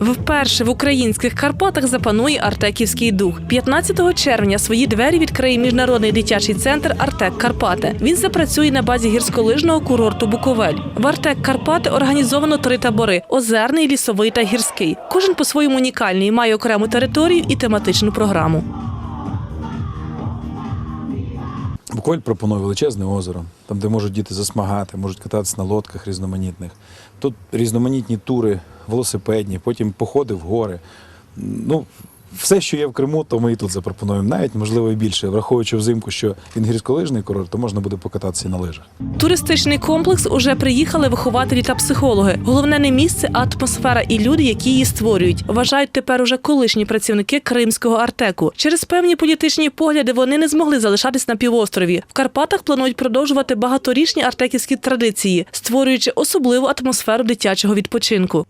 Вперше в українських Карпатах запанує Артеківський дух. 15 червня свої двері відкриє міжнародний дитячий центр Артек Карпати. Він запрацює на базі гірськолижного курорту Буковель. В Артек Карпати організовано три табори: озерний, лісовий та гірський. Кожен по-своєму унікальний має окрему територію і тематичну програму. Буковель пропонує величезне озеро, там, де можуть діти засмагати, можуть кататися на лодках різноманітних. Тут різноманітні тури, велосипедні, потім походи в гори. Ну, все, що є в Криму, то ми і тут запропонуємо. Навіть, можливо, і більше. Враховуючи взимку, що він гірськолижний курорт, то можна буде покататися на лижах. Туристичний комплекс уже приїхали вихователі та психологи. Головне не місце, а атмосфера і люди, які її створюють. Вважають тепер уже колишні працівники Кримського Артеку. Через певні політичні погляди вони не змогли залишатись на півострові. В Карпатах планують продовжувати багаторічні артеківські традиції, створюючи особливу атмосферу дитячого відпочинку.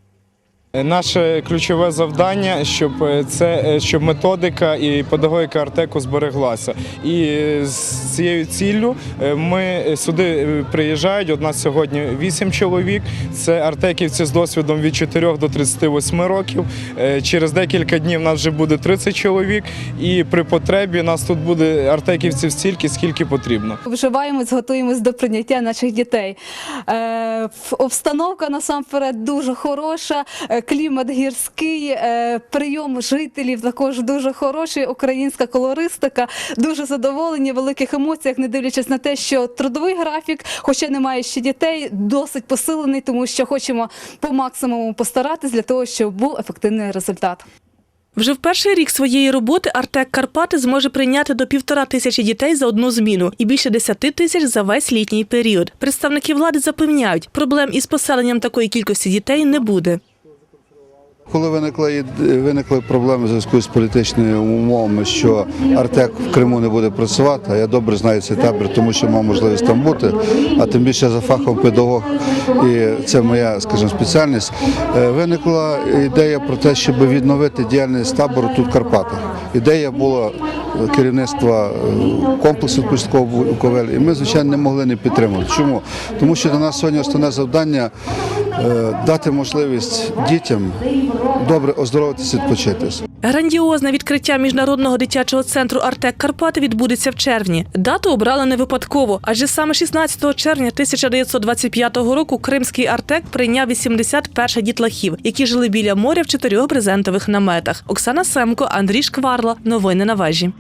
Наше ключове завдання, щоб е, це е, щоб методика і педагогіка Артеку збереглася. І е, з цією ціллю е, ми е, сюди е, приїжджають. От нас сьогодні 8 чоловік. Це артеківці з досвідом від 4 до 38 років. Е, Через декілька днів нас вже буде 30 чоловік, і при потребі нас тут буде артеківців стільки, скільки потрібно. Вживаємось, готуємось до прийняття наших дітей. Е, обстановка насамперед дуже хороша, е, клімат гірський, е, прийом жителів також дуже хороший, українська колористика. Дуже задоволені, в великих емоціях, не дивлячись на те, що трудовий графік, хоча немає ще дітей, досить посилений, тому що хочемо по максимуму постаратись для того, щоб був ефективний результат. Вже в перший рік своєї роботи Артек Карпати зможе прийняти до півтора тисячі дітей за одну зміну і більше десяти тисяч за весь літній період. Представники влади запевняють, проблем із поселенням такої кількості дітей не буде. Коли виникли, виникли проблеми в зв'язку з політичними умовами, що Артек в Криму не буде працювати, а я добре знаю цей табір, тому що мав можливість там бути, а тим більше за фахом педагог, і це моя, скажімо, спеціальність. е, Виникла ідея про те, щоб відновити діяльність табору тут в Карпатах. Ідея була керівництва е, комплексу відпочинкового Буковель, і ми, звичайно, не могли не підтримувати. Чому? Тому що для нас сьогодні основне завдання е, дати можливість дітям добре оздоровитися, відпочитися. Грандіозне відкриття міжнародного дитячого центру Артек Карпати відбудеться в червні. Дату обрали не випадково, адже саме 16 червня 1925 року Кримський Артек прийняв 81 дітлахів, які жили біля моря в чотирьох брезентових наметах. Оксана Семко, Андрій Шкварла. Новини на вежі.